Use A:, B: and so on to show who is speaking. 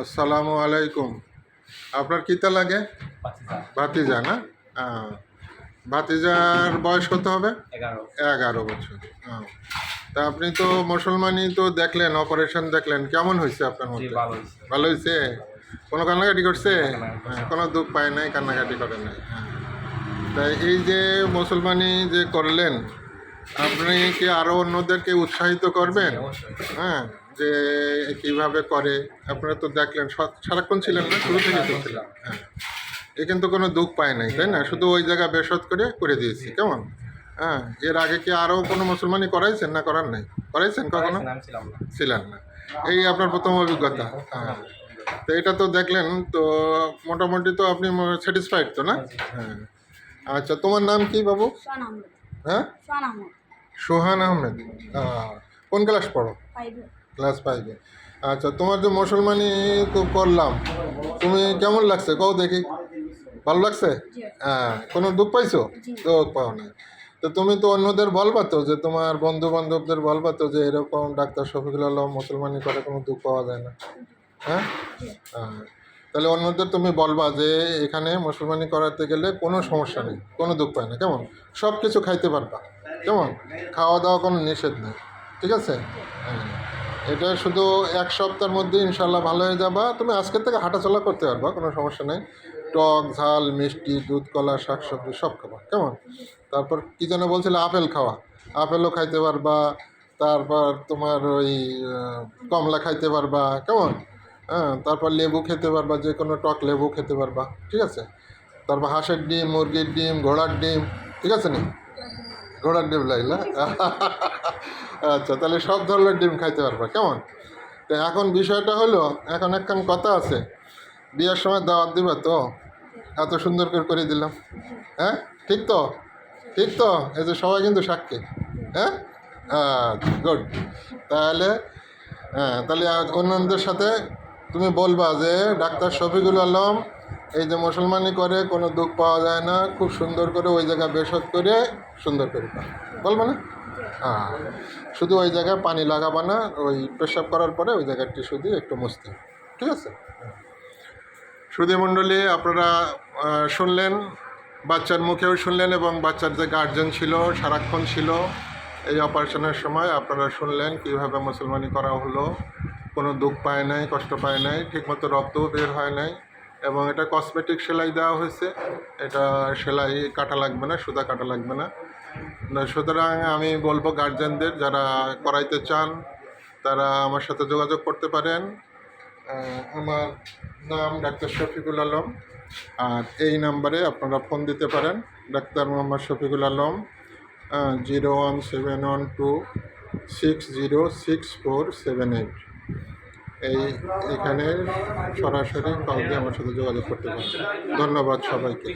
A: আসসালামু আলাইকুম। আপনার কিতা লাগে? ভাতিজা। না? ভাতিজার বয়স কত হবে?
B: এগারো।
A: বছর। তা আপনি তো মুসলমানই তো দেখলেন অপারেশন দেখলেন। কেমন হয়েছে আপনার মধ্যে?
B: ভালো হয়েছে।
A: কোনো কান্নাকাটি করছে? হ্যাঁ, কোনো দুঃখ পায় নাই কান্নাকাটি করে নাই। হ্যাঁ। তাই এই যে মুসলমানি যে করলেন আপনি কি আরও অন্যদেরকে উৎসাহিত করবেন? হ্যাঁ। যে কীভাবে করে আপনারা তো দেখলেন সারাক্ষণ ছিলেন না শুরু থেকে তো ছিলেন। হ্যাঁ। এ কিন্তু কোনো দুঃখ পায় নাই তাই না? শুধু ওই জায়গা বেসত করে করে দিয়েছি কেমন? হ্যাঁ এর আগে কি আরও কোনো মুসলমানই করাইছেন না করার নাই? করাইছেন কখনো?
B: নাম ছিলাম না।
A: ছিলেন না। এই আপনার প্রথম অভিজ্ঞতা হ্যাঁ। তো এটা তো দেখলেন তো মোটামুটি তো আপনি স্যাটিসফাইড তো না? হ্যাঁ। আচ্ছা তোমার নাম কি বাবু? হ্যাঁ? সোহান আহমেদ। আহ, কোন ক্লাস পড়ো? ক্লাস ফাইভে আচ্ছা তোমার যে মুসলমানি তো করলাম তুমি কেমন লাগছে? কও দেখি। ভালো লাগছে? হ্যাঁ কোনো দুঃখ পাইছো। দুঃখ পাও না তো তুমি তো অন্যদের বলবা তো যে তোমার বন্ধু বান্ধবদের বলবা তো যে এরকম ডাক্তার শফিকুল আলম মুসলমানি করে কোনো দুঃখ পাওয়া যায় না। হ্যাঁ? হ্যাঁ। তাহলে অন্যদের তুমি বলবা যে এখানে মুসলমানি করাতে গেলে কোনো সমস্যা নেই কোনো দুঃখ পায় না। কেমন? সব কিছু খাইতে পারবা। কেমন? খাওয়া দাওয়া কোনো নিষেধ নেই। ঠিক আছে? হ্যাঁ। এটা শুধু এক সপ্তাহের মধ্যে ইনশাল্লাহ ভালো হয়ে যাবা। তুমি আজকের থেকে হাঁটাচলা করতে পারবা, কোনো সমস্যা নেই। টক, ঝাল, মিষ্টি, দুধ, কলা, শাকসবজি সব খাবা, কেমন? তারপর কী যেন বলছিলে, আপেল খাওয়া। আপেলও খাইতে পারবা, তারপর তোমার ওই কমলা খাইতে পারবা, কেমন? হ্যাঁ তারপর লেবু খেতে পারবা যে কোনো টক লেবু খেতে পারবা, ঠিক আছে? তারপর হাঁসের ডিম, মুরগির ডিম, ঘোড়ার ডিম, ঠিক আছে নি? ঘোড়ার ডিম লাগলা আচ্ছা তাহলে সব ধরনের ডিম খাইতে পারবা, কেমন? তো এখন বিষয়টা হলো, এখন একখান কথা আছে, বিয়ের সময় দাওয়াত দিবা তো? এত সুন্দর করে করে দিলাম। হ্যাঁ? ঠিক তো? ঠিক তো? এই যে সবাই কিন্তু সাক্ষী। হ্যাঁ? গুড তাহলে হ্যাঁ তাহলে আজ অন্যদের সাথে তুমি বলবা যে ডাক্তার শফিকুল আলম এই যে মুসলমানি করে কোনো দুঃখ পাওয়া যায় না, খুব সুন্দর করে ওই জায়গা বেসত করে সুন্দর করে বলব না হ্যাঁ। শুধু ওই জায়গায় পানি লাগাবা না, ওই পেশাব করার পরে ওই জায়গার দিয়ে একটু মুছতে ঠিক আছে? সুধী মণ্ডলী, আপনারা শুনলেন, বাচ্চার মুখেও শুনলেন এবং বাচ্চার যে গার্জেন ছিল, সারাক্ষণ ছিল, এই অপারেশনের সময় আপনারা শুনলেন কীভাবে মুসলমানি করা হলো। কোনো দুঃখ পায় নাই, কষ্ট পায় নাই, ঠিকমতো রক্তও বের হয় নাই। এবং এটা কসমেটিক সেলাই দেওয়া হয়েছে। এটা সেলাই কাটা লাগবে না, সুতা কাটা লাগবে না। সুতরাং আমি বলব গার্জেনদের যারা করাইতে চান, তারা আমার সাথে যোগাযোগ করতে পারেন। আমার নাম ডাক্তার শফিকুল আলম। আর এই নাম্বারে আপনারা ফোন দিতে পারেন, doctor Mohammad Shafiqul Alam. Zero one seven one two six zero six four seven eight এই এখানে সরাসরি কাউকে আমার সাথে যোগাযোগ করতে পারেন। ধন্যবাদ সবাইকে।